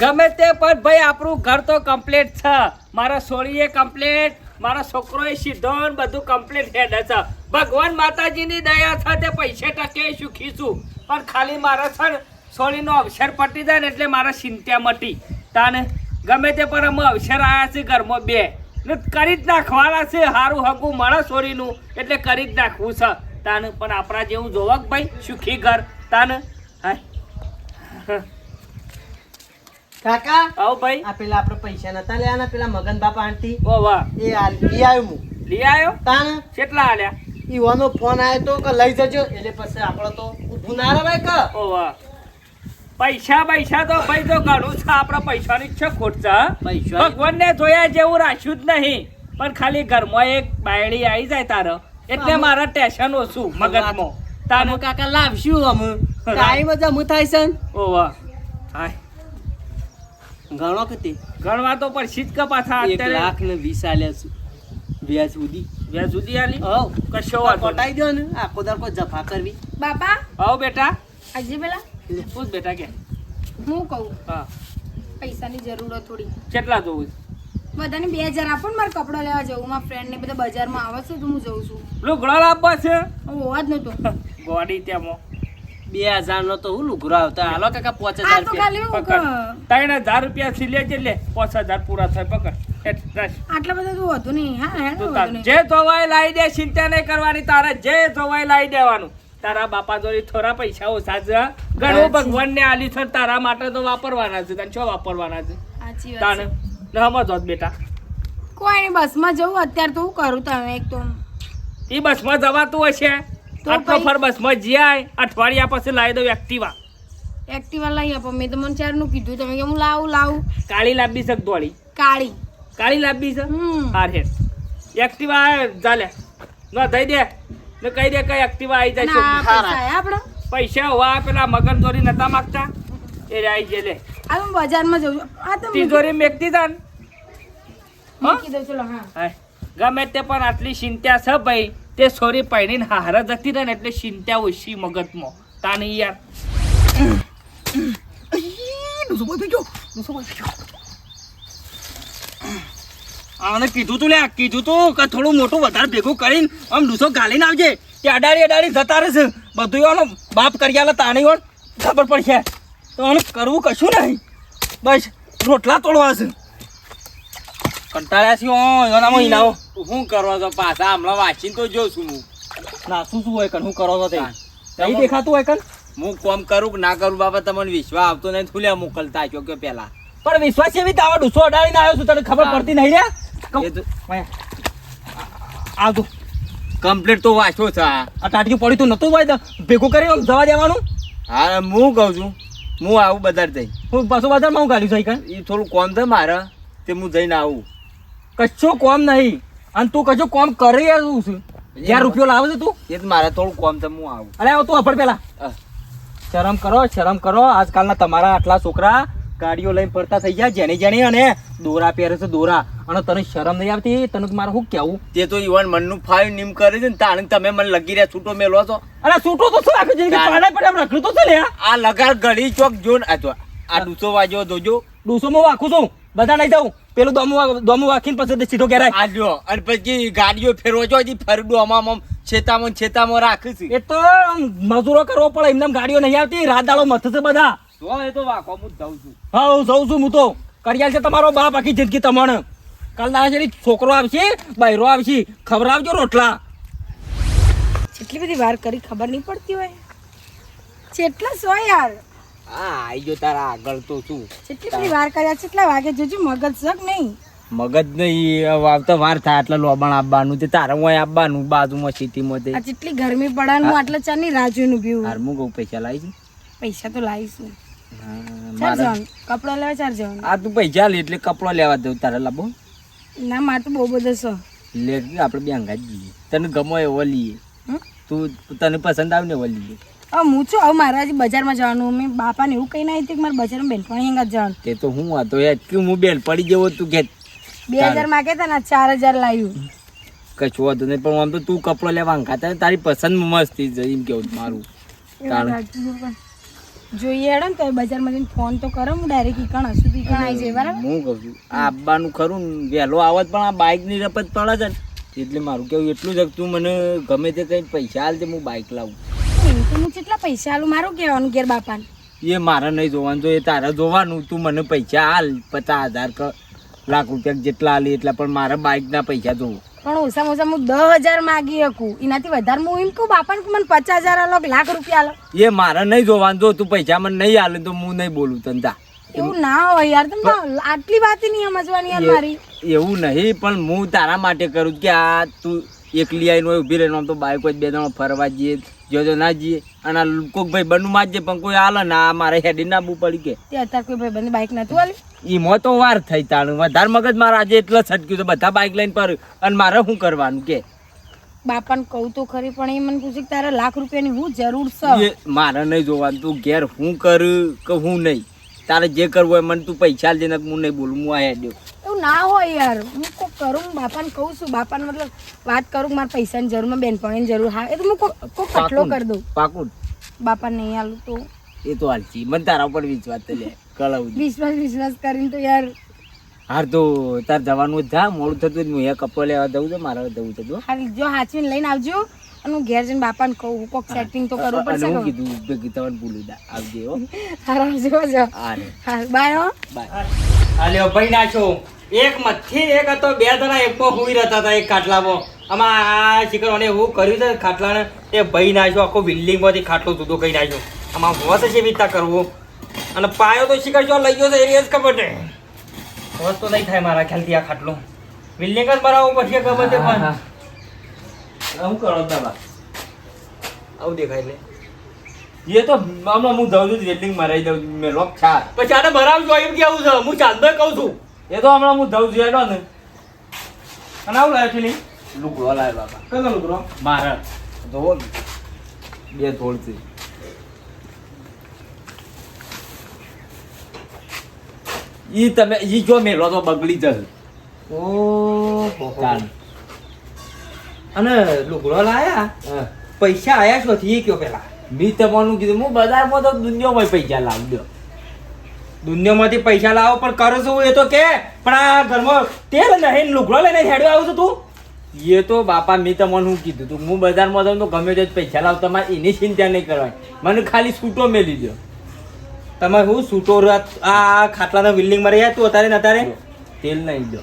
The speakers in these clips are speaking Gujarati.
ગમે તે પણ ભાઈ, આપણું ઘર તો કમ્પ્લીટ છે. મારા સોળીએ કમ્પ્લીટ મારા છોકરોએ સીધો બધું કમ્પ્લીટ હેડ છે. ભગવાન માતાજીની દયા છે તે પૈસે ટકે સુખી છું પણ ખાલી મારા છે સોળીનો અવસર પટી જાય ને એટલે મારા ચિંતા મટી. તાને ગમે તે પણ અમે અવસર આવ્યા છે ઘરમાં બે. ને કરી જ નાખવાના છે સારું હકું મળે સોળીનું એટલે કરી જ નાખવું છે. તાને પણ આપણા જેવું જોવા કે ભાઈ, સુખી ઘર. તાને હાય. કાકા? આવો ભાઈ. આ પેલા આપણે પૈસા નતા લેવાના પેલા મગન બાપા આંટી. ઓ વાહ. એ આ લઈ આવ્યો હું. લઈ આવ્યો? તાણ? કેટલા આલ્યા? ઈવાનો ફોન આવ્યો તો કે લઈ જજો એટલે પછી આપણે તો ઊભું ના રવાય કે. ઓ વાહ. પૈસા પૈસા તો ભાઈ તો ઘણું છે આપણા પૈસાની છે ખોટ છે? પૈસા ભગવાનને જોયા જેવું રાખ્યું જ નહીં. પણ ખાલી ઘરમાં એક બાયડી આવી જાય તારો. એટલે મારા ટેન્શન ઓછું મગજમાં. તારો તાનો કાકા લાવશું અમે. ટાઈમ જ અમુ થાય છે ઓ વાહ. હાય ઘણો કે તે? ગણવા તો પણ શીત કે પાછા એક લાખ ને વીસ આલ્યા છું. વ્યાજ સુધી. વ્યાજ સુધી આલી? હવ. કશો વાંધો. પટાઈ દો ને. આખો દાર કો જફા કરવી. બાપા? આવો બેટા. આજે પેલા? પૂછ બેટા કે. હું કહું? હા. પૈસાની જરૂર થોડી. કેટલા જોવું બધાને બે હજાર આપો ને મારે કપડો લેવા જવું. મારા ફ્રેન્ડ ને બધા બજારમાં આવે છે તો હું જઉં છું. લુગડો લાવવા છે? હું હોવા જ નતો ગોડી તેમાં બે હજાર નો તો હું લુગરો આવતા. હાલો કાકા પાંચ હજાર રૂપિયા. ત્રણ હજાર રૂપિયા થી લેજે લે. પાંચ હજાર પૂરા થાય પકડ. આટલા બધા તું હતું નહીં. હા જે ધોવાય લાવી દે ચિંતા નહીં કરવાની તારે. જે ધોવાય લાવી દેવાનું. તારા બાપા જોડે થોડા પૈસા ઓછા છે ઘણું ભગવાન ને આલી છે તારા માટે તો વાપરવાના છે. તને શું વાપરવાના છે? તાને? સમજો બેટા. કોઈ બસમાં જવું. અત્યારે તો હું કરું તમે એક તો. એ બસમાં જવાતું હશે? તો આટલો ભાઈ- ફર બસમાં અઠવાડિયા પછી લાવી દઉં એક્ટિવા. એક્ટિવા લઈ આપો મેં તો મને ચારનું કીધું. તમે કે હું લાવું લાવું. કાળી લાંબી છે દોડી કાળી. કાળી લાંબી છે? હાર હે એક્ટિવા ચાલે. ન દઈ દે. ને કહી દે કઈ એક્ટિવા આવી જાય આ છે. પૈસા હોવા પેલા મગન દોરી નતા માગતા? એ રહી જે લે આ હું બજારમાં જઉં છું. આ તો તિજોરી મેકતી તા મૂકી દઉં ચલો હા. ગમે તે પણ આટલી ચિંતા છે ભાઈ. તે સોરી પહેરીને હારા જતી રહે ને એટલે ચિંતા ઓછી મગજમાં. તાની યાર. આને કીધું તું લે કીધું તું કે થોડું મોટું વધારે ભેગું કરીને આમ ડૂસો ગાલીને આવજે. તે અડાડી અડાડી જતા રહેશે. બધું આનો બાપ કરી આલે તાણી ઓણ ખબર પડશે. તો આને કરવું કશું નહીં. બસ, રોટલા તોડવા છે કંટાળ્યા છીએ એનામાં ઈનાઓ. શું કરો છો પાછા? હમણાં વાંચીને તો જોઉં છું હું. ના શું શું હોય કણ? શું કરો છો તે? નહીં દેખાતું હોય કણ? હું કોમ કરું કે ના કરું બાબા તમને વિશ્વાસ આવતો નહીં. થુલ્યા મોકલતા છો કે પેલા. પણ વિશ્વાસ એવી? તાવા ડૂસો અડાડીને આવ્યો છું. તને ખબર પડતી નહીં રે? એ આવતું કમ્પ્લીટ તો વાંચ્યો છે આ. પડ્યું તું નતું ભાઈ ભેગું કરી જવા દેવાનું? હા હું કહું છું હું આવું બધા જઈ. હું પાછું બજારમાં હું ગાલ્યું છે કણ? એ થોડું કોમ છે મારે તે હું જઈને આવું. કશો કોમ નહીં. અને તું કશું કોમ કરી શું છે. જ્યાં રૂપિયો લાવે છે તું? એ મારે થોડું કોમ છે હું આવું. અરે તું અફડ પેલા. શરમ કરો શરમ કરો. આજકાલના તમારા આટલા છોકરા ગાડીઓ લઈને ફરતા થઈ ગયા જેની જેની અને દોરા પહેરે છે દોરા. અને તને શરમ નહીં આવતી? તને મારે શું કેવું તે તો ઈવન મનનું ફાઈવ નીમ કરે છે ને તાણે તમે મને લગી રહ્યા છૂટો મેલો છો. અરે છૂટો તો શું આખી જિંદગી પાડા પડે રખડતો છે લે આ લગાડ ઘડી ચોક જો ને આ ડૂસો વાજો જોજો. ડૂસોમાં વાખું છું. બધા નહીં જાઉં. પેલું દોમું દોમું વાખીને પછી સીધો ઘેરાય આજો અને પછી ગાડીઓ ફેરવો જો હજી ફરડું આમાં આમ છેતામાં છેતામાં રાખે છે. એ તો આમ મજૂરો કરવો પડે એમને ગાડીઓ નહીં આવતી. રાત દાડો મથ છે બધા. જો એ તો વાંકો હું જઉં છું. હા હું જઉં છું હું તો. કરિયાલ છે તમારો બાપ આખી જિંદગી તમને. કાલ દાડા છે છોકરો આવશે બૈરો આવશે. આવજો રોટલા. કેટલી બધી વાર કરી ખબર નહીં પડતી હોય. જેટલા સો યાર. હા આઈ જો તારા આગળ તો શું? કેટલી વાર કર્યા કેટલા વાગે જોજો મગજ સક નહીં. મગજ નહીં વાવતા વાર થાય એટલે લોબણ આપવાનું તે તારે હું આપવાનું બાજુમાં સિટીમાં તે. આ જેટલી ગરમી પડે હું. આટલા ચારની રાહ જોઈને ઊભી હાર હું કહું પૈસા લાવી પૈસા તો લાવીશું કપડા લેવા ચાર જવાનું આ તું પૈસા લે એટલે કપડો લેવા દઉં તારે લાબો. ના મારે તો બહુ બધા છો. લે આપણે બે અંગાજ જઈએ. તને ગમો એવો લઈએ. તું તને પસંદ આવે ને એવો લઈએ. હું છું હવે મારે આજે બજારમાં જવાનું. મેં બાપાને એવું કહી ના કે મારે બજારમાં બેનપણી અહીંયા જવાનું. તે તો હું હતો યાર કે હું બેન પડી જેવો તું કે બે હજાર માગે હતા ને ચાર હજાર લાવ્યું કશું હતું નહીં પણ આમ તો તું કપડો લેવા ખાતા તારી પસંદ મસ્તી છે એમ કેવું મારું. જોઈએ હેડો ને તો બજારમાં જઈને ફોન તો કરો હું ડાયરેક્ટ ઈકણ હશું તો ઈકણ આવી જાય બરાબર? હું કહું છું આ આવવાનું ખરું વહેલો આવત પણ આ બાઇકની રપત પડે છે એટલે મારું કેવું એટલું જ તું મને ગમે તે કંઈ પૈસા હાલ તે હું બાઇક લાવું. તો હું કેટલા પૈસા આલું? મારું કહેવાનું ઘેર બાપાને. એ મારે નહીં જોવાનું જો એ તારે જોવાનું તું મને પૈસા હાલ પચાસ હજાર ક લાખ રૂપિયા જેટલા હાલી એટલા પણ મારા બાઇકના પૈસા જોવું. પણ ઓછામાં ઓછા હું દસ હજાર માગી શકું. એનાથી વધારે હું એમ કહું બાપાને કે મને પચાસ હજાર આલો લાખ રૂપિયા આલો? એ મારે નહીં જોવાનું જો તું પૈસા મને નહીં હાલે તો હું નહીં બોલું તને જા. એવું ના હોય યાર તમે આટલી વાત નહીં સમજવાની યાર મારી. એવું નહીં પણ હું તારા માટે કરું કે આ તું એકલી આવીને હોય ઊભી રહીને આમ તો બાઇક જ બે જણા ફરવા જઈએ જો જો ના જઈએ. અને આ કોઈક ભાઈ બનવું માં જઈએ પણ કોઈ હાલ ના મારે હેડી ના બુ પડી કે. અત્યારે કોઈ ભાઈ બંધ બાઈક નતું આલ્યું એમાં તો વાર થઈ તાણું. વધારે મગજ મારા આજે એટલો છટક્યું તો બધા બાઈક લઈને પર અને મારે શું કરવાનું કે? બાપાને કહું તો ખરી પણ એ મને પૂછે કે તારે લાખ રૂપિયાની હું જરૂર છે? મારે નહીં જોવાનું તું ઘેર હું કર કે હું નહીં? તારે જે કરવું હોય મને તું પૈસા દે ને હું નહીં બોલું હું આ હેડ્યો. એવું ના હોય યાર. હું કોક કરું બાપાને કહું છું. બાપાને મતલબ વાત કરું મારા પૈસાની જરૂરમાં બેનપણીની જરૂર. હા એ તો હું કોક કટલો કરી દઉં. પાકું બાપાને નહીં હાલું તો. એ તો હાલચી મને તારા ઉપર વિશ્વાસ તો લે. કળાવું વિશ્વાસ વિશ્વાસ કરીને તો યાર હાર તો તાર જવાનું જ મોડું થતું હું અહીંયા કપડો લેવા દઉં તો મારે દઉં થતું હાલ જો હાચવીને લઈને આવજો અને હું ઘેર જઈને બાપાને કહું. હું કોક સેટિંગ તો કરવું પડશે હું કીધું ભેગી તમને ભૂલી આવજે હો. હાર જો હાર હા બાય હો. બાય. હાલ્યો ભાઈ નાખો એક મથી એક હતો બે જણા એકમાં હુઈ રહેતા હતા એક ખાટલામાં. આમાં આ શિખરોને એવું કર્યું છે ખાટલાને એ ભાઈ નાખ્યો આખો બિલ્ડિંગમાંથી ખાટલો જુદો કઈ નાખ્યો. આમાં વસ છે રીતના કરવું. અને પાયો તો શીખર જો લઈ ગયો છે એ જ ખબર ને વસ તો નહીં થાય મારા ખ્યાલથી આ ખાટલો. બિલ્ડિંગ જ બનાવવું પછી ખબર છે પણ. હું કરો દવા આવું દેખાય એટલે. એ તો હમણાં હું જાઉં છું બિલ્ડિંગ મરાઈ દઉં મેં લોક છા પછી આને ભરાવજો એમ કેવું છે? હું ચાંદો કહું છું. એ તો હમણાં હું જઉં છું ને. અને આવું લાવ્યો છે નહીં લુકડો લાવ્યો બાપા. કયો લુકડો મારા. ધોવો ને. બે ધોળથી ઈ તમે ઈ જો મેલો તો બગડી જશે. ઓહો. તાન. અને લુગડો લાયા? પૈસા આયા છો થી કયો પેલા? મેં તમારું કીધું હું બજારમાં તો દુનિયામાં પૈસા લાવી દો. દુનિયામાંથી પૈસા લાવો પણ કરો શું? એ તો કે પણ આ ઘરમાં તેલ નહીં લુગડો લઈને હેડ્યો આવું છું તું. એ તો બાપા મેં તમને શું કીધું તું? હું બજારમાં જાઉં તો ગમે તે પૈસા લાવ તમારે એની ચિંતા નહીં કરવાની. મને ખાલી છૂટો મેલી દો તમે હું સૂટો રાત આ ખાટલાના બિલ્ડિંગમાં રહ્યા તું અત્યારે ને અત્યારે? તેલ નહીં દો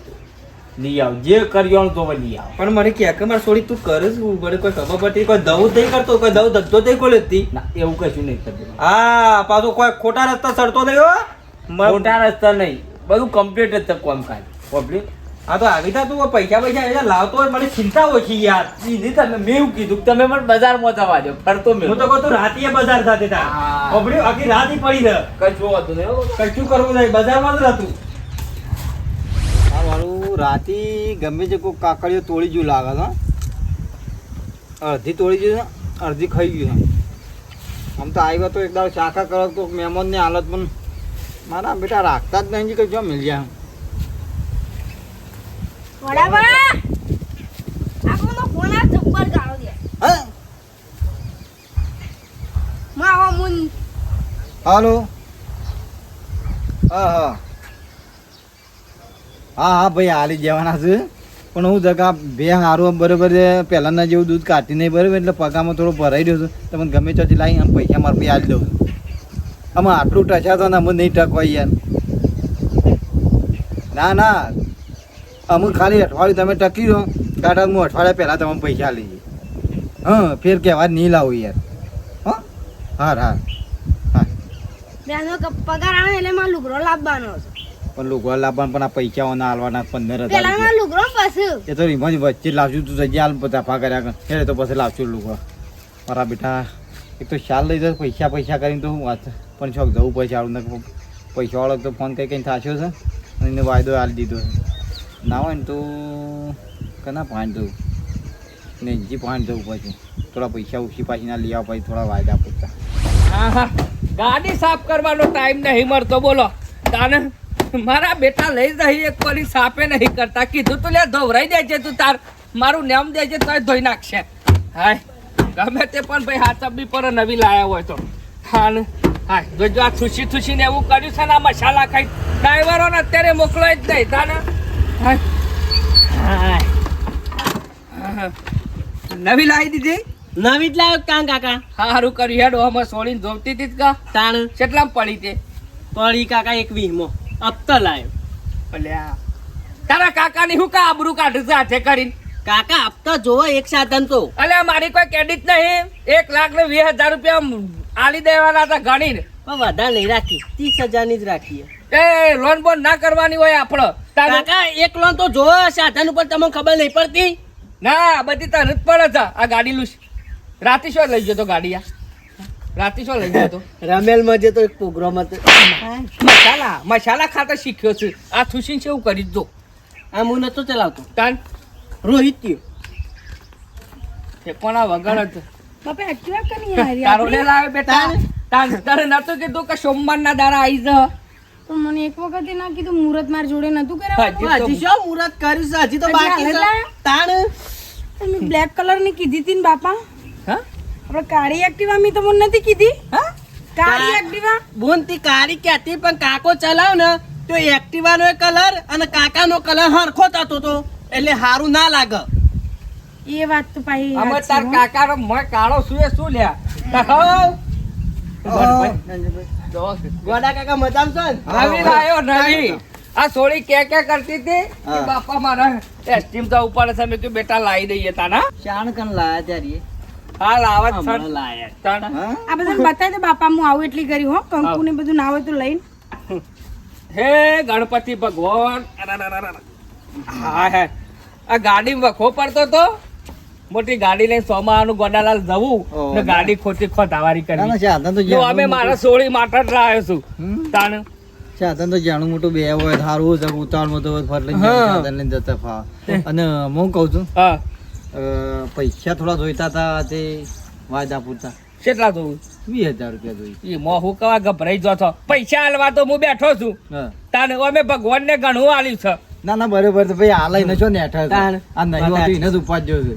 લઈ આવ જે કર્યો તો લઈ આવ. પણ મને કે કે મારે છોડી તું કરે શું? મને કોઈ ખબર પડતી કોઈ જ નહીં કરતો કોઈ દવ ધંધો નહીં ખોલેતી ના એવું કશું નહીં કરતું. હા પાછો કોઈ ખોટા રસ્તા ચડતો નહીં હો. મોટા રસ્તા નહીં. બધું કમ્પ્લીટ જ છે કામકાજ પબ્લિક હા તો આવી તા તું પૈસા પૈસા એટલે લાવતો હોય મને ચિંતા ઓછી યાર. સીધી તમે મેં એવું કીધું કે તમે પણ બજારમાં જવા દો ફરતો મેં. હું તો કહું તું રાતીએ બજાર સાથે તા પબ્લિક આખી રાત પડી રહે. કશું હતું. કશું કરવું નહીં બજારમાં જ રહેતું. આ મારું રાતે ગમે તે કોઈ કાકડીઓ તોડી ગયું લાગે છે અડધી તોડી ગયું અડધી ખાઈ ગયું છે. આમ તો આવ્યા તો એક દાડો શાખા કરો તો મહેમાનની હાલત પણ મારા બેટા રાખતા જ નહીં કે જો મિલ જાય હાલો? હા હા. હા હા ભાઈ હાલી જવાના છે. પણ હું જગા બે હારું બરોબર છે. પહેલાંના જેવું દૂધ કાઢી નહીં બરોબર? એટલે પગામાં થોડો ભરાઈ રહ્યો છું. તમને ગમે તો લાવી આમ પૈસા મારે ભાઈ હાલી દઉં. છું આમાં આટલું ટચા તો ને અમે નહીં ટકવાય યાર. ના ના. અમુક ખાલી અઠવાડિયું તમે ટકી દો કાઢા હું અઠવાડિયા પહેલાં તમે પૈસા લઈએ હા ફેર કહેવા નહીં લાવું યાર. હા? હાર હા. બેનો પગાર આવે એટલે માં લુગડો લાવવાનો પણ પણ આ પૈસાઓના હાલવાના પંદર હજાર પેલા માં લુગડો પછી. એ તો રીમાં વચ્ચે લાવશું તું જગ્યા તફા કર્યા કર. એટલે તો પછી લાવશું લોકો મારા બેટા એક તો શાલ લઈ દો પૈસા પૈસા કરીને તો હું વાત પણ શોખ જવું પડશે આવું. પૈસાવાળો તો ફોન કઈ કઈ થાશ્યો છે? અને એને વાયદો આપી દીધો છે. ના હોય ને તો કના પાંચ જવું? ને જી પાંચ જવું પછી થોડા પૈસા ઉછી પાછી ના લઈ આવ પછી થોડા વાયદા પૂછતા હા ગાડી સાફ કરવાનો ટાઈમ નહીં મળતો, બોલો. તાને મારા બેટા લઈ જઈ એક કોની સાફે નહીં કરતા. કીધું તું, લે, ધોવરાઈ દેજે તું તાર. મારું નામ દેજે તો ધોઈ નાખશે. હાય, ગમે તે પણ ભાઈ હાથ બી પર નવી લાયા હોય તો. હા હા જોજો આ ખુશી ખુશી ને એવું કર્યું છે ને આ મસાલા ખાઈ ડ્રાઈવરો ને અત્યારે મોકલો જ નહીં તાને. નવી લાવી દીધી? નવી જ લાવ્યો કાં કાકા? સારું કર્યું હેડ આમાં સોળીને જોવતી હતી કા. તાણ. કેટલા પડી તે? પડી કાકા એક વીમો હપ્તો લાવ્યો અલ્યા. તારા કાકાની હું કા આબરૂ કાઢું છે હાથે કરીને? કાકા હપ્તા જોવો એક સાધન તો. અલ્યા મારી કોઈ ક્રેડિટ નહીં. એક લાખ ને વીસ હજાર રૂપિયા આલી દેવાના હતા ગણીને. પણ વધારે નહીં રાખી. ત્રીસ હજારની જ રાખીએ એ લોન બોન ના કરવાની હોય આપણો કાકા એક લોન તો જોવો સાધન ઉપર તમને ખબર નહીં પડતી. ના બધી તરત જ પડે છે. આ ગાડી લૂસ રાતે શું લઈ જતો ગાડી આ? રાતે શું લઈ જતો રમેલ મજે તો એક પ્રોગ્રામ હતો. મસાલા મસાલા ખાતા શીખ્યો છું. આ થુસીન છે એવું કરી દો. આ હું નતો ચલાવતો. તાન. રોહિત થયો. કોના વગર જ. બાપા એક્ટિવા કરી હારી તારો ને લાવે બેટા. તાર તારે નતું કીધું કે સોમવારના દારા આવી જ. તો મને એક વખત ના કીધું મુરત માર જોડે નતું કરાવવાનું. હજી શું મુરત કર્યું છે? હજી તો બાકી છે. તાણ. તમે બ્લેક કલરની કીધી તીન ને બાપા. હા? આપણે કાળી એક્ટિવા મેં તમને નથી કીધી. હા? કાળી એક્ટિવા બોન તી કાળી કહેતી પણ કાકો ચલાવ ને તો એક્ટિવાનો કલર અને કાકા નો કલર હરખો થતો તો. એટલે સારું ના લાગે. એ વાત તો પાઈ અમે તાર કાકા નો મય કાળો સુએ શું લ્યા? ગોડા કાકા મજામ છો નવી લાયો નવી. આ સોળી કે કે કરતી હતી? કે હા. બાપા મારા એસ્ટીમ તો ઉપર છે. મેં કીધું બેટા લાવી દઈએ તાના. શાણ કન લાયા ત્યારે હા લાવત છે લાયા તાણ આ બધું બતાય દે બાપા હું આવું એટલી કરી હો. કંકુ ને બધું ના હોય તો લઈને. હે ગણપતિ ભગવાન. હા હે. આ ગાડી વખો પડતો તો? મોટી ગાડી લઈને સોમાનું ગોડાલાલ જવું ને ગાડી ખોટી ખોટાવારી ના ના જો અમે મારા સોળી માટે લાવ્યો છું તાણ. સાધન તો જાણું મોટું બે હોય સારું છે ઉતાવળમાં તો ફટ સાધન લઈને જતા ફાવ અને હું કહું છું પૈસા થોડા જોઈતા હતા તે વાયદા પૂરતા. કેટલા જોવું? વીસ હજાર રૂપિયા જોઈ. એ મો હું કવા ગભરાઈ જો છો? પૈસા હાલવા તો હું બેઠો છું. તાને અમે ભગવાનને ઘણું આલ્યું છે. ના ના બરોબર તો ભાઈ આ લઈને છો. ને હેઠળ. આ નહીં હોતું એને જ ઉપાડજો છે.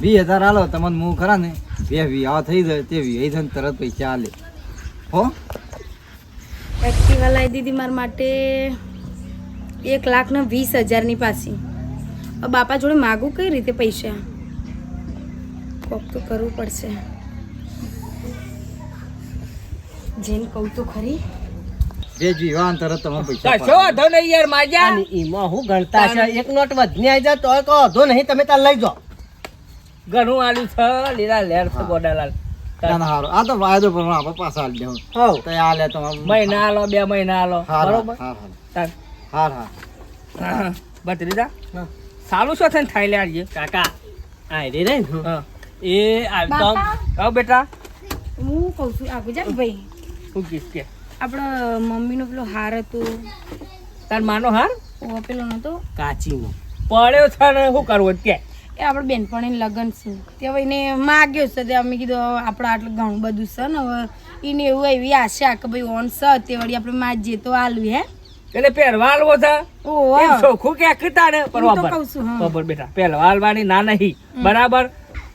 વીસ હજાર હાલો તમને હું ખરા ને? બે વિવાહ થઈ જાય તે વિવાહ થઈને તરત પૈસા હાલે હો? એક્ટિવા લાવી દીધી મારા માટે એક લાખ ને વીસ હજારની પાછી. બાપા જોડે માગું કઈ રીતે પૈસા? કોક તો કરવું પડશે. જેમ કહું તો ખરી. બે જ તરત તમે પૈસા કશો વાંધો નહીં યાર માજા. એમાં હું ગણતા છે એક નોટ વધની આવી જાય તો કહો વાંધો નહીં તમે તાર લઈ જાઓ. ઘણું આલ્યું છે લીલા લેર છે ગોડાલાલ ના ના હારું આ તો વાયદો પણ આપણે પાછા દેવું. તો આ લે તમારે મહિના આલો બે મહિના આલો બરોબર? હા હા હાર હા, બત્રીજા સારું શું થઈને થાઈ લે આજે કાકા આ રે રે હા? એ આવતો આવ બેટા. હું કહું છું આગળ જા ને ભાઈ. શું કીસ કે. આપણો મમ્મીનો પેલો હાર હતો. તાર માનો હાર? ઓ પેલો નતો. કાચીનો. પડ્યો છે ને શું કરવું કે. એ આપણે બેનપણી લગ્ન છે. તે હવે એને માગ્યો છે. તે અમે કીધું હવે આપણે આટલું ઘણું બધું છે ને હવે એને એવું એવી આશા કે ભાઈ ઓન છે તે વળી આપણે માજીએ તો આલવી હે? એટલે પહેરવા આલવો છે ઓહો ચોખ્ખું કે કીધા ને બરાબર બરાબર બેટા પહેરવા આલવાની ના નહીં. બરાબર?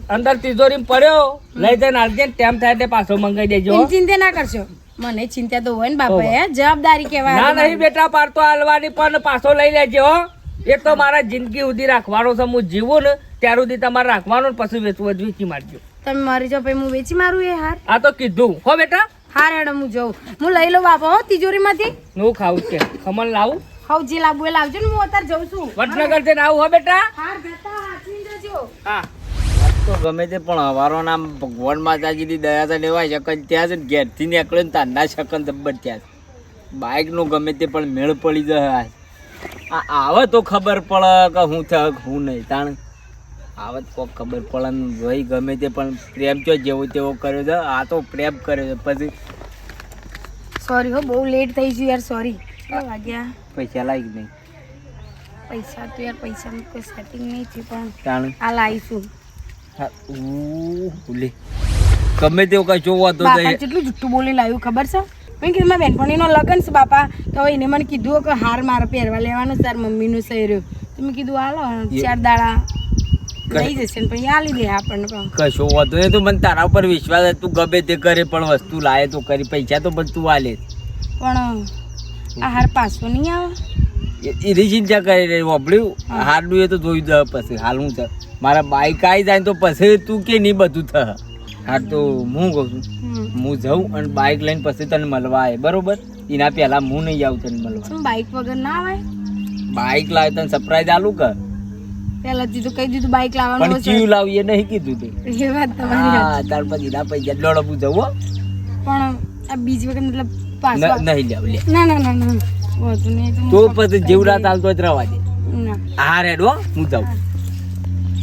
અંદર તિજોરી પડ્યો. લઈ જઈને અર્જન્ટ ટાઈમ થાય એટલે પાછો મંગાઈ દેજો ચિંતા ના કરશો. મને ચિંતા તો હોય ને બાપા જવાબદારી ના કહેવાય. નહીં બેટા પાડતો આલવાની પણ પાછો લઈ લેજો હો. એ તો મારા જિંદગી સુધી રાખવાનો છે હું જીવું ને ત્યાર સુધી તમારે રાખવાનું ને પછી વેચવું હોય વેચી મારજો. તમે મારી જો ભાઈ હું વેચી મારું એ હાર? આ તો કીધું. હો બેટા? હાર હેડો હું જઉં. હું લઈ લઉં બાપા હો તિજોરીમાંથી? હું ખાવું છે. કે ખમણ લાવું? હાઉ જે લાવવું એ લાવજો ને હું અત્યારે જઉં છું. વડનગર જઈને આવું હો બેટા? હાર જતા હાચવીને જજો. હા. તો ગમે તે પણ હવારો નામ ભગવાન માતાજીની દયા તો લેવાય શકન ત્યાં છે ને ઘેરથી નીકળે ને તારના શકન જબ્બર ત્યાં બાઇકનો ગમે તે પણ મેળ પડી જાય. આ આવે તો ખબર પડે કે હું થક હું નહીં. તાણ આવે તો ખબર પડે ને ભાઈ ગમે તે પણ પ્રેમ તો જેવો તેવો કર્યો છે. આ તો પ્રેમ કર્યો છે. પછી સોરી હો બહુ લેટ થઈ ગયું યાર સોરી કેટલા વાગ્યા પૈસા લાગી નહીં. પૈસા તો યાર પૈસાનું કોઈ સેટિંગ નહીં થયું પણ તાણ આ લાવીશું હા, ઉ, ગમે તેવું કઈ જોવા તો કેટલું જુઠ્ઠું બોલી લાવ્યું ખબર છે? મેં કીધું મારા બેનપણીનો લગ્ન છે બાપા. તો એને મને કીધું કે હાર મારે પહેરવા લેવાનો તાર મમ્મીનું સહેર્યું તો મેં કીધું હાલો ચાર દાડા લઈ જશે ને પછી આલી દે આપણને પણ. કશો વાંધો નહીં તો મને તારા ઉપર વિશ્વાસ તું ગમે તે કરે પણ વસ્તુ લાવે તો કરી પૈસા તો પણ તું આલે. પણ આ હાર પાછો નહીં આવે. એની ચિંતા કરી રહી વાપર્યું હારનું એ તો જોઈ દે પછી હાલ હું છે મારા બાઈક આવી જાય ને તો પછી તું કે નહીં બધું થ હા તો હું કહું છું. હું જાઉં અને બાઈક લઈને પછી તને મળવા આવે બરોબર? એના પહેલા હું નહીં આવું તને મળવા. બાઇક વગર ના આવે? બાઇક લાવે તને સરપ્રાઈઝ આલું કર. પહેલાથી તો કહી દીધું બાઇક લાવવાનું પણ ચીયું લાવીએ નહીં કીધું તે. એ વાત તમારી હા. પછી ના પૈસા જવું હો. પણ આ બીજી વખત મતલબ નહીં લાવ લે. ના ના ના ના તો હું પછી જેવું હાલતો જ રવા દે. હા રેડો હું જાઉં.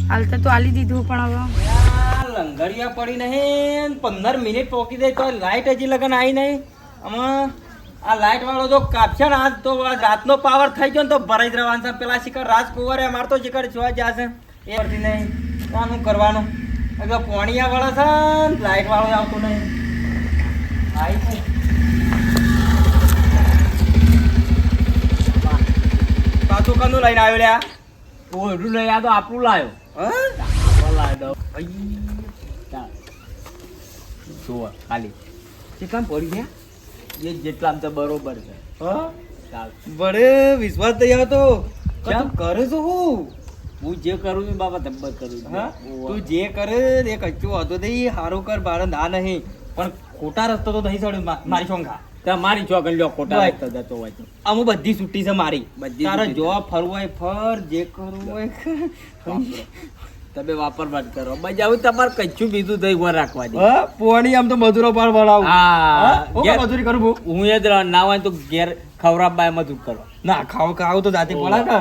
હાલતા તો આલી દીધું પણ હવે. આ પડી નહીં પંદર મિનિટ પોકી દે તો લાઈટ હજી લગન આવી નહીં. આમાં આ લાઈટ વાળો જો કાપશે ને આજ તો રાતનો પાવર થઈ ગયો ને તો ભરાઈ જ રહેવાનું છે. પેલા શિખર રાજકુંવરે અમાર તો શિખર જોવા જશે એ પરથી નહીં. આનું કરવાનું. એટલે પોણિયા વાળા છે ને લાઈટ વાળો આવતો નહીં. આવી છે પાછું કનું લઈને આવ્યો લ્યા ઓઢું લઈ આવ્યો તો આપણું લાવ્યો હા? આપણો ચાલ. જુઓ ખાલી. કેટલામ પડી ગયા એ જેટલા તો બરોબર છે. હા? બડે વિશ્વાસ થઈ આવતો કેમ? કરે શું? હું હું જે કરું છું બાબા ધબ્બર કરું છું. તું જે કરે એ કચ્ચું હતો તે હારું કર બાર ના નહીં. પણ ખોટા રસ્તો તો નહીં ચડ્યો મારી શોંખા. તમારી ચોકન લ્યો ખોટા રસ્તો જતો હોય તો. અમુ બધી છૂટી છે મારી. બધી તારે જો ફરવું હોય ફર જે કરવું હોય. તમે વાપરવા જ કરો. બજાવ તમારે કચ્છું બીજું થઈ ઊભા રાખવા દે હા પોણી આમ તો મજૂરો પણ વળાવું. હા. મજૂરી કરું હું? એ જ ના હોય તો ઘેર ખવડાવવા મજૂર કરો. ના ખાવ ખાવ તો જાતે. પડે કે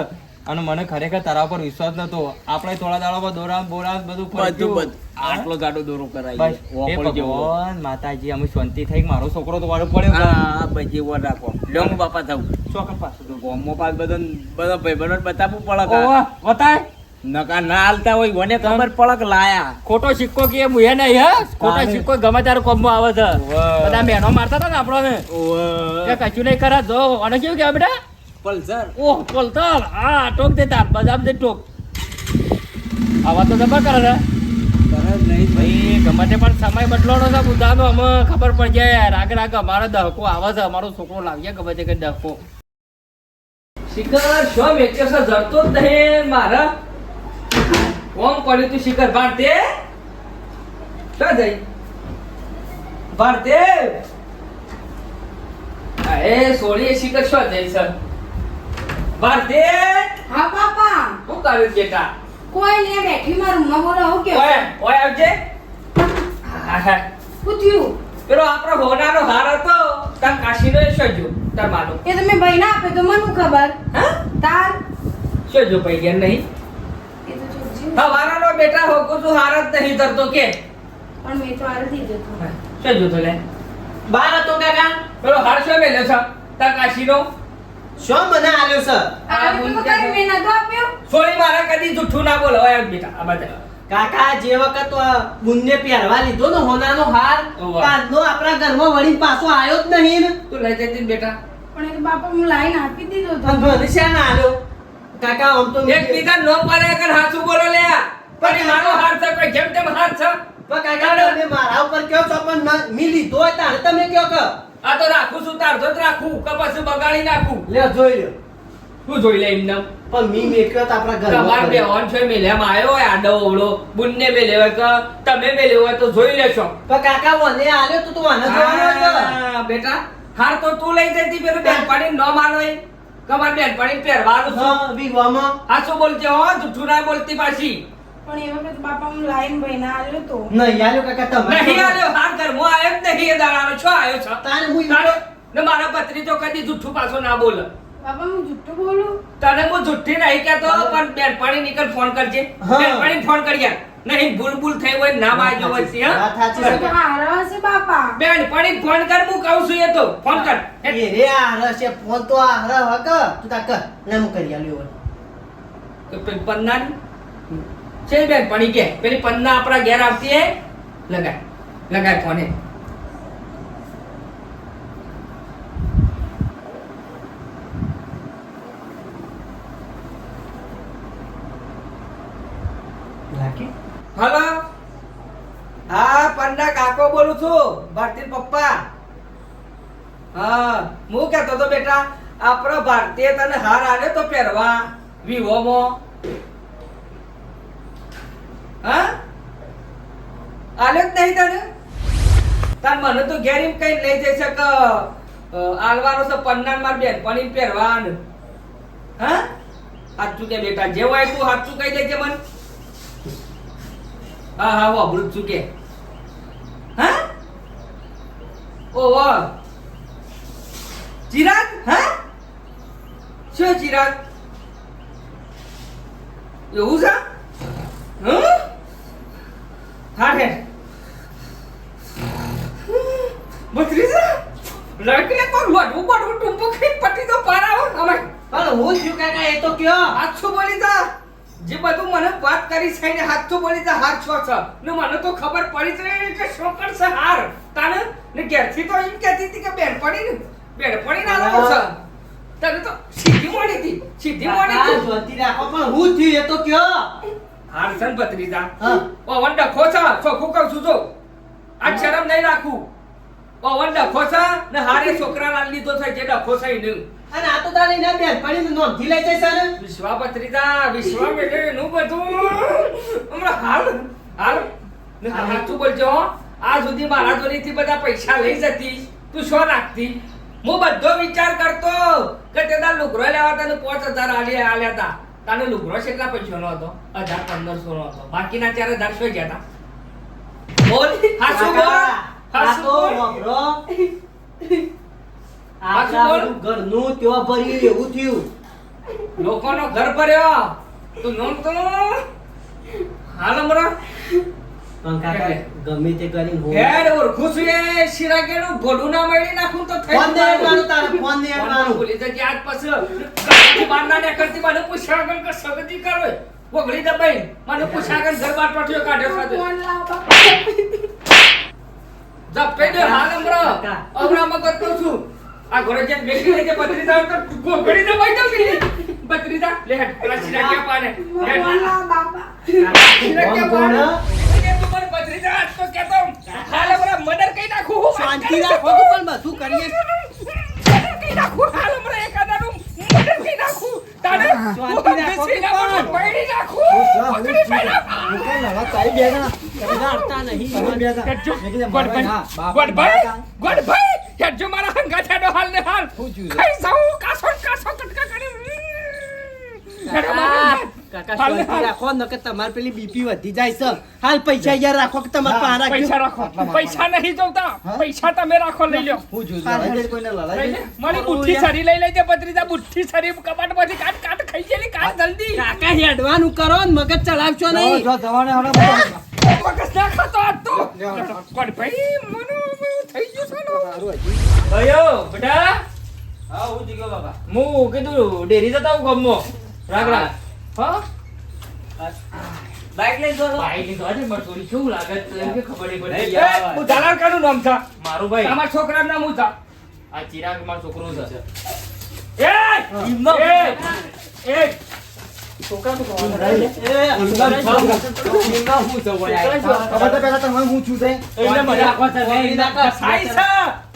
અને મને ખરેખર તારા પર વિશ્વાસ નતો. આપણે થોડા દાડામાં દોરા બોરા બધું બધું આટલો ગાડો દોરો કરાવી ભગવાન માતાજી અમે શાંતિ થઈ. મારો છોકરો તો વાળો પડ્યો? હા બજી ઓર રાખો. લ્યો હું બાપા થાઉં. શું પાછું. ગોમો પાસ બધા બધા ભાઈ બનો બતાવવું પડે બતાય. નકા ના હાલતા હોય મને ખબર પડક લાયા. ખોટો સિક્કો કે એમ એ નહીં હે? ખોટો તારે. સિક્કો ગમે ત્યારે કોમ આવે છે. બધા મેનો મારતા હતા ને આપણને. કે કશું નહીં કરા જો અને કેવું કે બેટા? પલ્સર. ઓહ બોલતા આ ટોક દેતા બદામ દે ટોક. આવા તો જબર કરે છે. નહીં ભાઈ. ગમે તે પણ સમય બદલાનો છે બુધાનો અમે ખબર પડી જાય રાગ રાગે અમારો દહકો આવે છે અમારો છોકરો લાવીએ ગમે તે કઈ દહકો. શિખર શું મેચ્યો છે? જડતો જ નહીં મારા. કોમ પડ્યું તું શિખર ભારતે ક્યાં જઈ ભારતે એ સોળી શિખર શું જઈ સર ભારતે હા પાપા શું કર્યું બેટા? કોઈ ને બેઠી મારું રૂમમાં બોલો હું કે ઓય ઓય આવજે. થયું પેલો આપણો હોનાનો હાર હતો તાર કાશીનો એ શોધ્યો તાર માનો. એ તમે ભાઈ ના આપે તો મને ખબર? હા? તાર? શોધ્યો ભાઈ ગયા નહીં. હવારાનો બેટા હોકો તું હારત જ નહીં ધરતો કે. પણ મેં તો આર જતો. હતો શોધ્યો તો લે? બાર હતો કાકા પેલો હારશો મેલ્યો છે? તા કાશીનો? શો મને આલ્યો છે? આ તો કઈ મેં નતો આપ્યો? સોળી મારા કદી જુઠ્ઠું ના બોલો એમ બેટા આ બધા. કાકા જે વખત બુનને પહેરવા લીધો ને હોનાનો હાર ઓવા. આપણા ઘરમાં વળી પાછો આવ્યો જ નહીં તું લઈ જતી બેટા. પણ એ બાપા હું લાઈન આપી દીધો તો. પણ ના આલ્યો. કાકા આમ તો એક બીજા નો પાડે કર હાચું બોલો લે પણ મારો હાર છે કોઈ જેમ તેમ હાર છે. પણ કાકા તમે મારા ઉપર કયો છો? પણ મિલી તો હોય તમે કયો કે આ તો રાખું છું તાર જોત રાખું કપાસ બગાડી નાખું. લે જોઈ લ્યો. શું જોઈ લે એમને? પણ મી મેક્યો તો આપણા તમાર બે ઓન છે મેલ્યામાં આવ્યો હોય આડો ઓવળો બુનને બે હોય કે તમે બે હોય તો જોઈ લેશો. પણ કાકા વને આલ્યો તો તું વને જોવાનો. બેટા. હાર તો તું લઈ જતી પેલું પાડી ન માનો કમાર બેનપણી પહેરવાનું છું. હા વિવાહમાં આ શું બોલતી હો જુઠ્ઠું ના બોલતી પાછી. પણ એ વખત બાપા હું લાઈન ભાઈ ના આવ્યો તો. નહીં આલ્યો કાકા તમે નહીં આવ્યો હાર હું આવ્યો જ નહીં એ દાડાનો છો આવ્યો છો? તારે હું તારે ને મારા પત્રી તો કદી જુઠ્ઠું પાછો ના બોલે. બાપા હું જુઠ્ઠું બોલું? તને હું જુઠ્ઠી નહીં કહેતો પણ બેનપણી નીકળ ફોન કરજે. બેનપણી ફોન કરજે નહીં ભૂલ ભૂલ થઈ હોય ના માજો વચ્ચે હા? વાત છે હારા હશે બાપા? બેનપણી ફોન કર હું કહું છું એ તો. ફોન કર. એ રે આ હરસ છે ફોન તો આ હક તું તા કર હું કરી આલ્યો હોય. પેલી પન્ના છે બેનપણી કે? પેલી પન્ના આપણા ઘેર આવતી હે? લગાય. લગાય ફોને હલો હા પન્ના કાકો બોલું છું ભારતી પપ્પા હા હું કહેતો તો બેટા આપણો ભારતીય તને હાર આલ્યો તો પહેરવા. વિવોમાં હા? આલે જ નહીં તને? તાર મને તો ઘેર એમ કઈ લઈ જઈ શક. આલવાનો છે પન્નાન માર બેન પણ પહેરવાનું. હા? સાચું કે બેટા જે હોય તું સાચું કહી દેજે મને. હા હા વાપરું છું કે હા? ઓહો. ચિરાગ? હે? શું ચિરાગ? એવું છે? હં? હા હે બત્રીસા લડકીને કોઈ લોટવું બોટવું ટૂંપો ખાઈ પટી તો પાર આવો. અમે. પણ હું થયું કાકા એ તો કયો? હાથું બોલી જા. જે બધું મને વાત કરી છે ને હાથું બોલી જા હાથ છો છે. ને મને તો ખબર પડી જ રહી કે શું કરશે હાર. તાને? ને ઘેરથી તો એમ કહેતી હતી કે બેન પડી ને. બેન પડી ના લાવો છે. તને તો સીધી મોડી હતી સીધી કાકા, હતી. શાંતિ રાખો પણ હું થી એ તો કયો? હારસન ભત્રીજા. હા. પવન ડખો છે ચોખ્ખું કહું આ શરમ નહીં રાખું. ઓ વંડા છે ને હારે છોકરા લાલ લીધો છે જે ડખો નહીં. અને આ તો તારે ના બેન પડી નોંધી લઈ જશે ને વિશ્વા પત્રીતા વિશ્વા મેળે નું બધું. હમણાં હાલ હાલ. ને સાચું બોલજો આ સુધી મારા થી બધા પૈસા લઈ જતી તું શું રાખતી હું બધો વિચાર કરતો કે તે તાર લુગરો લેવા તને પાંચ હજાર આલી આલ્યા હતા. તારે લુગરો કેટલા પૈસાનો હતો? હજાર પંદરસો નો હતો. બાકીના ચાર હજાર શું ગયા હતા. બોલ. હાસુ બોલ. તો બોલ. આપણા બધું ઘરનું ત્યાં એવું થયું. લોકોનો ઘર ભર્યો. તું નોમ તો હાલ હમણાં. પણ કાકા ગમે તે કરીને હું. હેડ ઓળખું છું એ શિરાગેનું ભોલું ના મળી નાખું તો થઈ ફોન દે હેડવાનું તાર ફોન દે હેડવાનું. ભૂલી જજે આજ પછી. બહાર ના નીકળતી મને પૂછા કર કે સગતી કરો. વગડી દબાઈ મને પૂછા કર ઘર બાર પાઠ્યો કાઢ્યો સાથે. ફોન લાવ બાપા. જપે દે હાલ હમણાં અમરા મગર તો છું. આ ઘરે જે બેસી રહી છે બત્રીજા તો ગોગડી દબાઈ દઉં કે બત્રીજા લે હેડ પેલા શિરાગ્યા પાને હેડ. બાપા. શિરાગ્યા કોણ પાને કોણ? એ તું મને બત્રીજા આજ તો કહેતો હાલ હમણાં મર્ડર કઈ નાખું હું. શાંતિ રાખો પણ બધું કરીએ. મર્ડર કઈ નાખું. હાલ હમણાં એકાદાનું મર્ડર કઈ નાખું. તારે શાંતિ રાખો પણ. પૈડી નાખું. પકડી પહેલા. લડતા નહીં. ગોડભાઈ ગોડભાઈ ગોડભાઈ હેડજો મારા હંગા થેડો હાલ. ને હાલ ખાઈ જાઉં. કાસો કાસો કટકા કરી. હેડો મારા. કાકા શાંતિ. રાખો તમારે પેલી બીપી વધી જાય છે હાલ પૈસા યાર રાખો કે તમારે પાસે રાખો. પૈસા નહીં જોતા. પૈસા તમે રાખો લઈ લો. લઈ લે. મારી બુઠ્ઠી સરી લઈ લેજે બત્રીજા બુઠ્ઠી સરી કબાટમાંથી કાટ કાટ ખાઈ ગયેલી કાટ જલ્દી. કાકા હેડવાનું કરો ને મગજ ચડાવશો નહીં. મગજ ના ખાતો આજ તો. ગોડભાઈ મને થઈ ગયું છે ભાઈઓ બેટા. હા હું જીગો બાબા હું કીધું ડેરી જતા હું ગમો રાખ રાગ હા? બાઈક લઈને જો બાઈક લઈને આજે મારે થોડી કેવું લાગે કે ખબર નહીં પડતી. હું દલાલ નામ છે મારું ભાઈ. તમારા છોકરાનું નામ હું છે આ ચિરાગ મારો છોકરો છે. એ! એમનો એ! એ! છોકરા તો કોણ એટલે મને આખો છે ફસાઈ છે.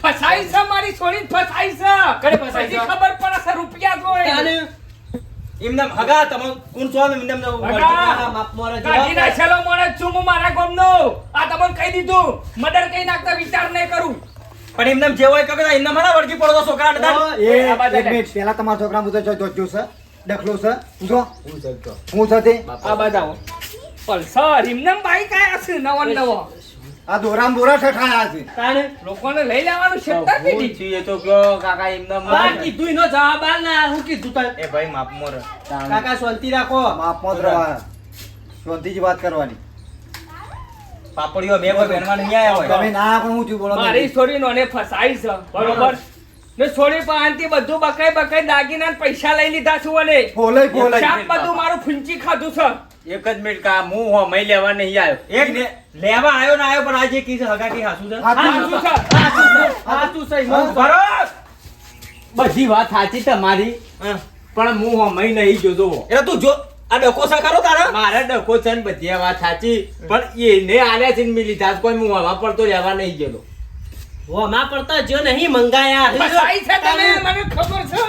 ફસાઈ છે મારી છોડી ફસાઈ છે. ફસાઈ ખબર પડે છે રૂપિયા જોઈ એમને હગા તમે કોણ છો? એમને હગા. માપ મોરે જો. કાઢી નાખેલો માણસ છું હું મારા ગામનો. આ તમને કહી દીધું. મર્ડર કઈ નાખતા વિચાર નહીં કરું. પણ એમને જે હોય કગડા એમને મારા વળગી પડો છોકરા ને એ એક મિનિટ પેલા તમારા છોકરા મુતો જો જોજો છે ડખલો છે? જો હું છે તે આ બતાવો પલ્સર એમને બાઈક આયા છે નવો નવો. આ દોરામ દોરા ઠઠાયા છે. તાને લોકોને લઈ લેવાનું છે તાર છે એ તો કયો કાકા એમને આ કીધું એનો જવાબ આલ ના હું કીધું તાર એ ભાઈ માપ મોર. કાકા શાંતિ રાખો. માપમાં જ રહેવાના શાંતિથી વાત કરવાની. પાપડીઓ બે બહેનવા નહીં આયા હોય. તમે ના પણ હું છું બોલો મારી છોરી નોને ફસાઈ છે બરોબર? ને છોડી પાંતી બધું બકાઈ બકાઈ દાગીના પૈસા લઈ લીધા છું અને ફોલાઈ ફોલાઈ શાક બધું મારું ફૂંચી ખાધું છે એક જ મિનિટ કા હું હો મય લેવા નહીં આવ્યો એક ને લેવા આવ્યો ના આવ્યો પણ આજે કી છે હગા કી હાસુ છે? હાચું છે. છે. છે હા. બરોબર બધી વાત સાચી તમારી. પણ હું હો મય નહીં જોજો એટલે તું જો આ ડકો છે ખરો તારા? મારે ડકો છે ને બધી આ વાત સાચી પણ એને આલ્યા છે ને મેં લીધા કોઈ હું હવા પડતો રહેવા નહીં ગયેલો. હોમાં પડતા જો નહીં મંગાયા. ફસાઈ છે તમે મને ખબર છે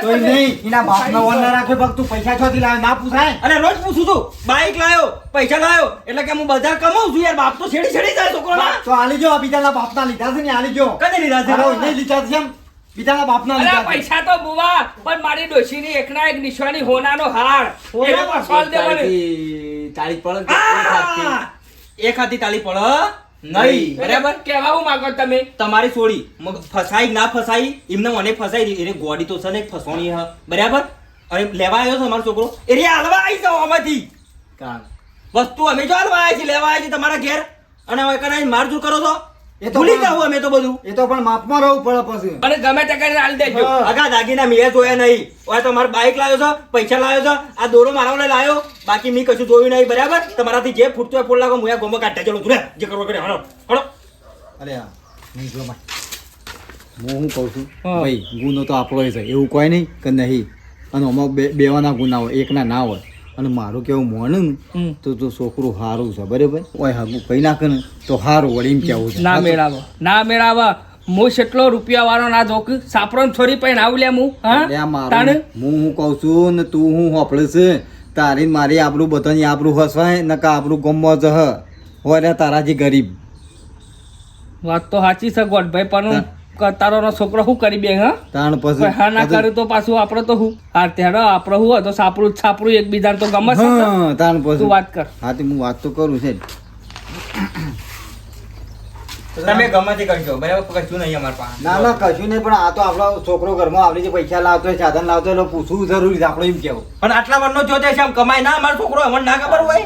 કોઈ નહીં એના બાપનો વન ના રાખે ભક્ત તું પૈસા છોથી લાવે ના પૂછાય? અરે રોજ પૂછું છું. બાઈક લાયો પૈસા લાયો. એટલે કે હું બધા કમાઉં છું યાર બાપ તો છેડી છેડી જાય છોકરો તો આલી જો બીજાના બાપના લીધા છે ને આલી જો કદી લીધા છે? રોજ નહીં લીધા છે એમ. બીજાના બાપના લીધા પૈસા તો બુવા પણ મારી ડોશીની એકના એક નિશાની હોનાનો હાર. એનો પણ સોલ દેવાની. તારીખ તારીખ પડે! એક હાથી તાળી પડ નહીં. બરાબર? કેવા હું માંગો તમે. તમારી છોડી. ફસાઈ ના ફસાઈ એમને મને ફસાઈ એને ગોડી તો છે ને ફસવાની હ. બરાબર? અને લેવા આવ્યો છે અમારો છોકરો? એ રે હાલવા આવી જાઓ આમાંથી. વસ્તુ અમે જો હાલવા આવ્યા છીએ લેવા આવ્યા છીએ તમારા ઘેર. અને હવે કદાચ મારઝૂડ કરો છો? એ તો ભૂલી જાવ અમે તો બધું. એ તો પણ માપમાં રહેવું પડે પછી. અને ગમે તે કરીને આલી દેજો. હા. આગા દાગીના મેં જોયા નહીં. ઓય તો મારે બાઇક લાવ્યો છો પૈસા લાવ્યો છે. આ દોરો મારા વડે લાવ્યો. બાકી મેં કશું જોયું નહીં બરાબર? તમારાથી જે ફૂટતો હોય ફૂલ લાગો હું આ ગોમો કાઢતા ચલો તું જે કરવો કરે હણો હણો અરે હા નહીં જો હું શું કહું છું? ભાઈ ગુનો તો આપણો છે. એવું કોઈ નહીં કે નહીં. અને આમાં બે બેવાના ગુના હોય. એકના ના હોય. અને મારું કેવું મોનું તો તો છોકરું સારું છે. બરાબર? ઓય હાગું કઈ નાખે ને તો સારું વળી એમ કેવું છે. ના મેળાવો. ના મેળાવો. હું કેટલો રૂપિયા વાળો ના જોક. સાપરો છોરી પણ આવું લે હું? હા તાણે? હું હું કહું છું ને તું હું હોપડે છે. તારી મારી આપણું બધાની આપણું હસવાય ને કા આપણું ગમો જ હ હોય તારા જે ગરીબ. વાત તો સાચી છે ગોડભાઈ પણ તારો છોકરો શું કરી બે હા? તાણ પછી હા ના કરે તો પાછું આપડે તો હું આ ત્યારે આપડે હું સાપરું સાપડું સાપરું એકબીજાને તો ગમે છે તાણ પછી. તું વાત કર. હા તે હું વાત તો કરું છે તમે ગમે તે કરજો બરાબર? કશું નહીં અમારા પાસે. ના ના કશું નહીં પણ આ તો આપણો છોકરો ઘરમાં આપણે જે પૈસા લાવતો હોય સાધન લાવતો હોય પૂછવું જરૂરી છે આપણે એમ કેવું. પણ આટલા વર્ષનો જો છે આમ કમાય ના અમારો છોકરો અમને ના ખબર હોય?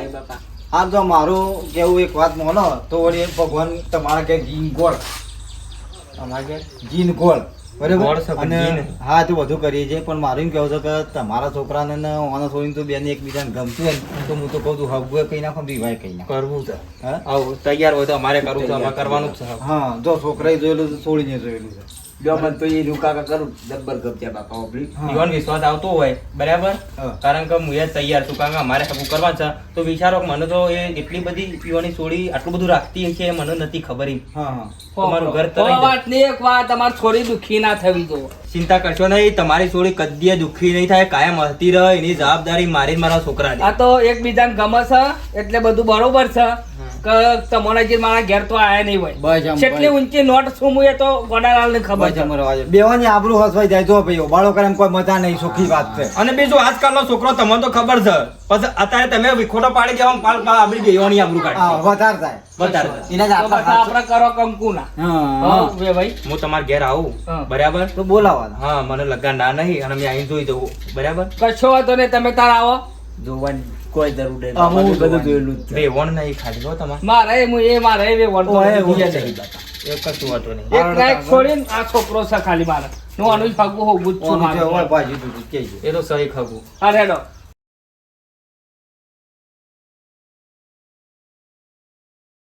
આ તો મારું કેવું એક વાત મોનો તો વળી ભગવાન તમારા કે જીન ગોળ. અમારા જીન ગોળ બરાબર? અને હા તો બધું કરીએ છીએ પણ મારું એમ કેવું છે કે તમારા છોકરાને ને ઓના છોડીને તો બેને એકબીજાને ગમતું હોય ને તો હું તો કહું છું હગુએ કઈ નાખો બીવાય કઈ નાખો. કરવું છે. હા? તૈયાર હોય તો અમારે કરવું છે અમારે કરવાનું જ છે હા જો છોકરાએ જોયેલું છે છોડીને જોયેલું છે. જો મને તો એ રૂકા કરું જબ્બર ગપ્યા બાપા ઓબલી જીવન વિશ્વાસ આવતો હોય બરાબર? કારણ કે હું એ તૈયાર છું કારણ કે અમારે હકું કરવા છે. તો વિચારો મને તો એ એટલી બધી પીવાની છોડી આટલું બધું રાખતી છે એ મને નથી ખબર એમ. હા હા. તમારું ઘર તો વાત નહીં એક વાત તમારી છોડી દુખી ના થવી જો ચિંતા કરશો નહીં તમારી છોડી કદીએ દુઃખી નહીં થાય કાયમ હસતી રહે એની જવાબદારી મારી મારા છોકરા આ તો એકબીજાને ગમે છે એટલે બધું બરોબર છે. કે તમારા જે મારા ઘેર તો આયા નહીં હોય. કેટલી ઊંચી નોટ શું એ તો ગોડાલાલ ને ખબર છે. બેવાની આબરૂ હસવાઈ જાય. તો ભાઈ બાળો કરે એમ કોઈ મજા નહીં સુખી વાત છે. અને બીજું આજકાલનો છોકરો તમને તો ખબર છે. પછી અત્યારે તમે વિખોટો પાડી દેવા પાલ પાલ આપણી બેવાની આબરૂ હા કાઢી વધારે થાય. વધાર એના જ આપણે કરો કંકુના. હા હા, ભાઈ. હું તમારા ઘેર આવું. બરાબર? તો બોલાવા હા મને લગા ના નહીં અને મેં અહીં જોઈ દઉં બરાબર? કશો તો નહીં તમે તાર આવો. જોવાની. કોઈ જરૂર નહીં. બધું જોયેલું જ બે વણ નહીં ખાલી હો તમારે. મારે હું એ મારે એ વણ તો એ. બીજા નહીં. એ કશું હતો નહીં એક ના એક છોડીને આ છોકરો છે ખાલી મારે. હું અનુજ ભાગવું હોવું જ છું હોય મારે. ભાજી દીધું કે. એ તો સહી ખાગું અરે રેડો.